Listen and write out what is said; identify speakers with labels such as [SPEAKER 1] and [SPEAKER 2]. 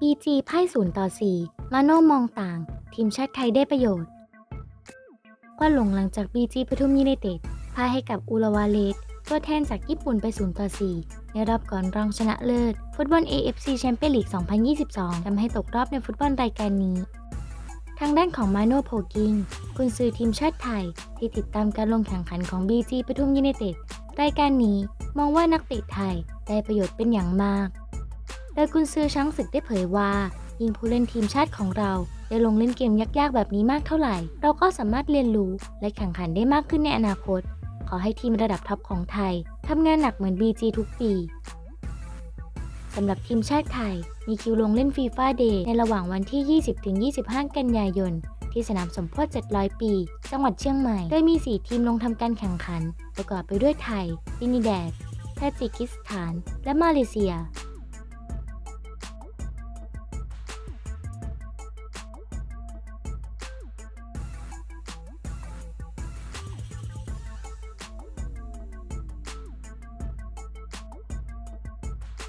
[SPEAKER 1] BG พ่ศูนย์ต่อ4มาโน่มองต่าง ทีมชาติไทยได้ประโยชน์กว่าหลงหลังจาก BG ปทุมยูไนเต็ดพาให้กับอุลาวาเลสตัวแทนจากญี่ปุ่นไป0ต่อ4ในรอบก่อนรองชนะเลิศ ฟุตบอล AFC แชมเปี้ยนลีก 2022 ทำให้ตกรอบในฟุตบอลรายการนี้ ทางด้านของมาโนโพกิง กุนซือทีมชาติไทย ที่ติดตามการลงแข่งขันของ BG ปทุมยูไนเต็ด รายการนี้มองว่านักเตะไทยได้ประโยชน์เป็นอย่างมาก โดยกุนซือช้างศึกได้เผยว่า ยิ่งผู้เล่นทีมชาติของเราได้ลงเล่นเกมยากๆ แบบนี้มากเท่าไหร่ เราก็สามารถเรียนรู้และแข่งขันได้มากขึ้นในอนาคต ขอให้ทีมระดับท็อปของไทยทำงานหนักเหมือน BG ทุกปีสำหรับทีมชาติไทย มีคิวลงเล่นฟีฟ่าเดย์ในระหว่างวันที่ 20-25 กันยายน ที่สนามสมโพธิ700 ปี จังหวัดเชียงใหม่ โดยมี 4 ทีมลงทำการแข่งขัน ประกอบไปด้วยไทย ตินิแดดทาจิกิสถาน และมาเลเซีย